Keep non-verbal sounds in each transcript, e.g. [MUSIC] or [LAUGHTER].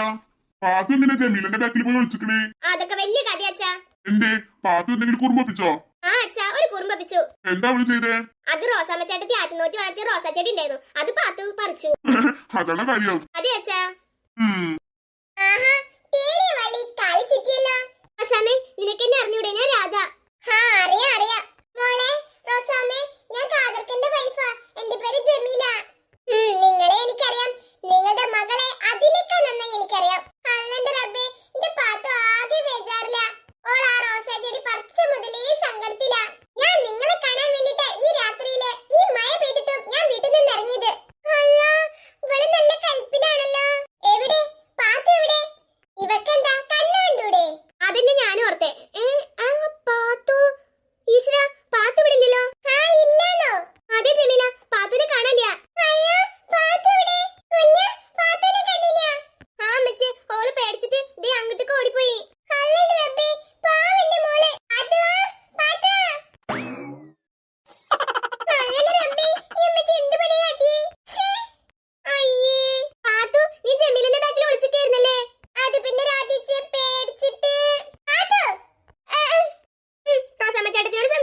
അല്ല പാത്തു എന്തിനാ ജമീലിന്റെ ബാക്കിൽ പോയി വിളിച്ചിക്കണേ അതൊക്കെ വലിയ കഥയാച്ചാ. എന്തേ? പാത്തു എന്തെങ്കിലും കുറുമ്പിച്ചോ ആ അച്ഛാ ഒരു കുറുമ്പിച്ചു എന്താ അവൾ ചെയ്തേ? അത് റോസാമ്മ ചേട്ടത്തി ആറ്റുനോറ്റി വളർത്തിയ റോസാ ചെടി ഉണ്ടായിരുന്നു. അത് പാത്തു പറിച്ചു. [LAUGHS] അതാണ് കാര്യം അതെ അച്ഛാ.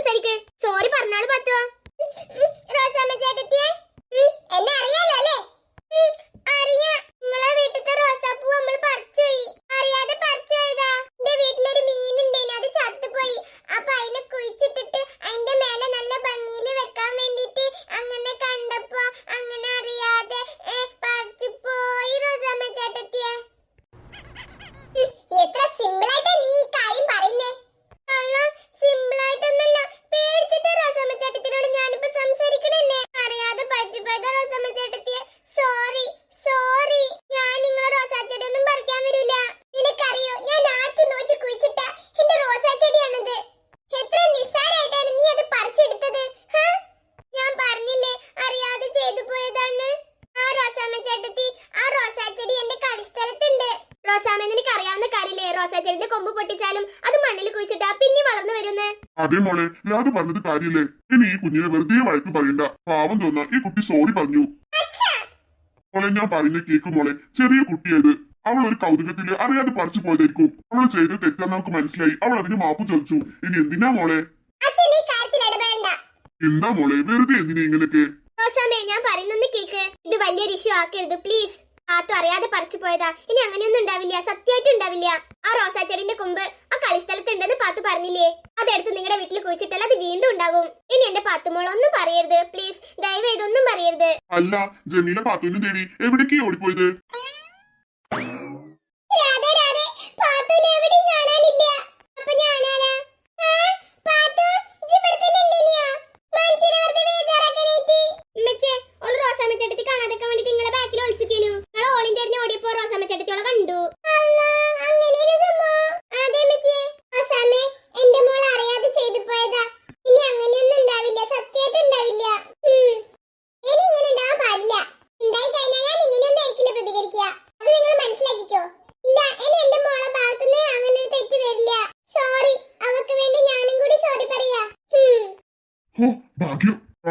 സംസാരിക്ക്. സോറി പറഞ്ഞാൽ അതെ മോളെ രാധ പറഞ്ഞത് കാര്യല്ലേ ഇനി ഈ കുഞ്ഞിനെ വെറുതെ വഴക്ക് പറയണ്ട. പാവം തോന്ന ഈ കുട്ടി സോറി പറഞ്ഞു. മോളെ ഞാൻ പറഞ്ഞ കേക്ക് മോളെ ചെറിയ കുട്ടിയത് അവൾ ഒരു കൗതുകത്തിൽ അറിയാതെ പറിച്ചു പോയതായിരിക്കും. അവൾ ചെയ്ത് തെറ്റാന്ന് നമുക്ക് മനസ്സിലായി. അവൾ അതിന് മാപ്പ് ചോദിച്ചു. ഇനി എന്തിനാ മോളെ? എന്താ മോളെ? വെറുതെ എന്തിനാ ഇങ്ങനെയൊക്കെ? ഞാൻ പറയുന്നൊന്ന് കേക്ക്. ഇത് വലിയൊരു ഇഷ്യൂ ആക്കരുത് പ്ലീസ് ആത്തു അറിയാതെ പറിച്ചു പോയതാ. ഇനി അങ്ങനെയൊന്നും ഉണ്ടാവില്ല. സത്യമായിട്ട് ഉണ്ടാവില്ല. ആ റോസാച്ചെടിന്റെ കൊമ്പ് ആ കളിസ്ഥലത്ത് ഉണ്ടെന്ന് പാത്തു പറഞ്ഞില്ലേ? അതെടുത്ത് നിങ്ങളുടെ വീട്ടിൽ കുഴിച്ചിട്ടാൽ അത് വീണ്ടും ഉണ്ടാകും. ഇനി എന്റെ പാത്തുമോൾ ഒന്നും പറയരുത്. പ്ലീസ് ദയവ് ഇതൊന്നും പറയരുത്. അല്ല ജമീല പാത്തുവിനെ തേടി എവിടേക്ക് ഓടിപ്പോയത്? കാണാതൊക്കെ വേണ്ടി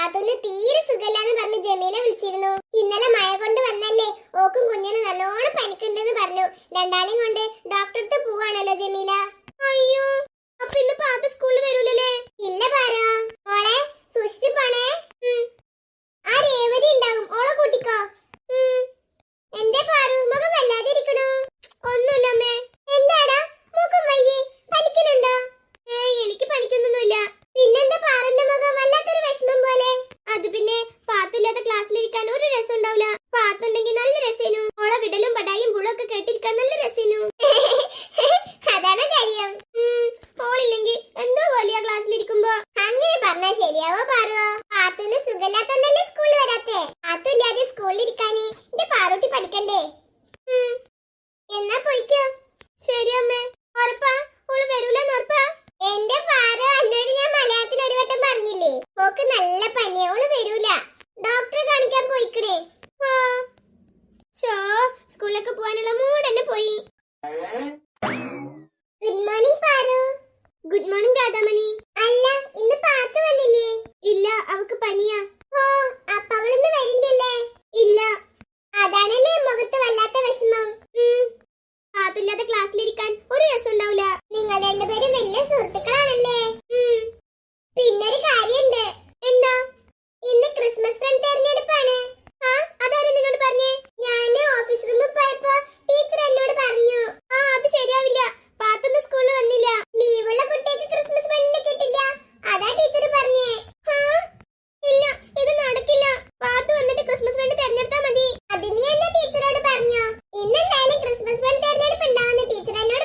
പാത്തുന് തീരെ സുഖമില്ലാന്ന് പറഞ്ഞ് ജമീല വിളിച്ചിരുന്നു. ഇന്നലെ മഴ കൊണ്ട് വന്നല്ലേ? ഓക്കും കുഞ്ഞിന് നല്ലോണം പനിക്കുണ്ടെന്ന് പറഞ്ഞു. രണ്ടാളെയും കൊണ്ട് ഡോക്ടർ അടുത്ത് പോവാണല്ലോ ജമീല. അയ്യോ അപ്പൊ ഇന്ന് പാത്ത സ്കൂളിൽ വരൂലേ ഇല്ല പാരോ. മോളെ സൂക്ഷിച്ചു പോണേ. സ്കൂളിൽ ഇരിക്കാന് എന്റെ പാറൂട്ടി പഠിക്കണ്ടേ? എന്നാ പോയിക്കോ. ശരി അമ്മേ. ഉറപ്പാ. ഓൾ വരൂലെന്ന് ഉറപ്പാ. എന്റെ പാറ എന്നോട് ഞാൻ മലയാളത്തിൽ ഒരു വട്ടം പറഞ്ഞില്ലേ? പോക്ക് നല്ല പനിയാ. ഓൾ വരൂല. ഡോക്ടറെ കാണിക്കാൻ പോയിക്കണേ ആ മുഖത്ത് വല്ലാത്ത വിഷമം. കാത്തില്ലാതെ ക്ലാസ്സിലിരിക്കാൻ ഒരു രസമുണ്ടാവില്ല നിങ്ങൾ രണ്ടുപേരും വലിയ സുഹൃത്തുക്കളാണല്ലേ? പിന്നൊരു കാര്യണ്ട് എന്താ? ഇന്ന് ക്രിസ്മസ് ഫ്രണ്ട് തെരഞ്ഞെടുപ്പാണ്. ആ അതാരും നിന്നോട് പറഞ്ഞേ? ഞാൻ ഓഫീസ് റൂമിൽ പോയി ക്രിസ്മസ് ഫണ്ട് തെരഞ്ഞെടുപ്പ് ഉണ്ടാവുന്ന ടീച്ചർ എന്നോട്